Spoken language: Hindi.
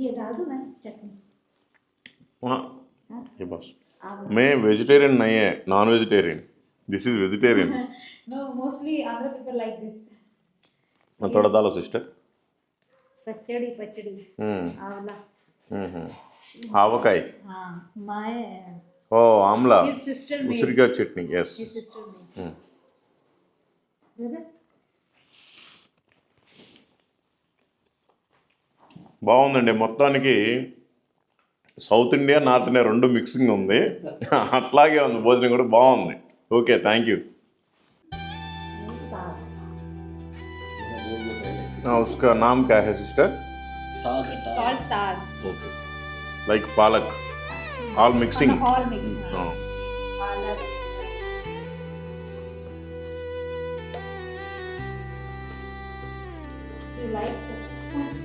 ये डाल दूँ मैं? चटनी। हाँ। ये बस। मैं वेजिटेरियन नहीं है non vegetarian this is vegetarian no mostly Andhra people like this थोड़ा डालो सिस्टर पचड़ी पचड़ी। हम्म। आंवला हम्म, हम्म आवकाई। हाँ माय ओ आंवला। चटनी यस सिस्टर బాగుందండి మొత్తానికి సౌత్ ఇండియా నార్త్ ఇండియా రెండు మిక్సింగ్ ఉంది అట్లాగే ఉంది భోజనం కూడా బాగుంది ఓకే థ్యాంక్ యూ साग उसका नाम क्या है सिस्टर साग it's saag called saag okay like palak all mixing all mix Oh. palak you like నా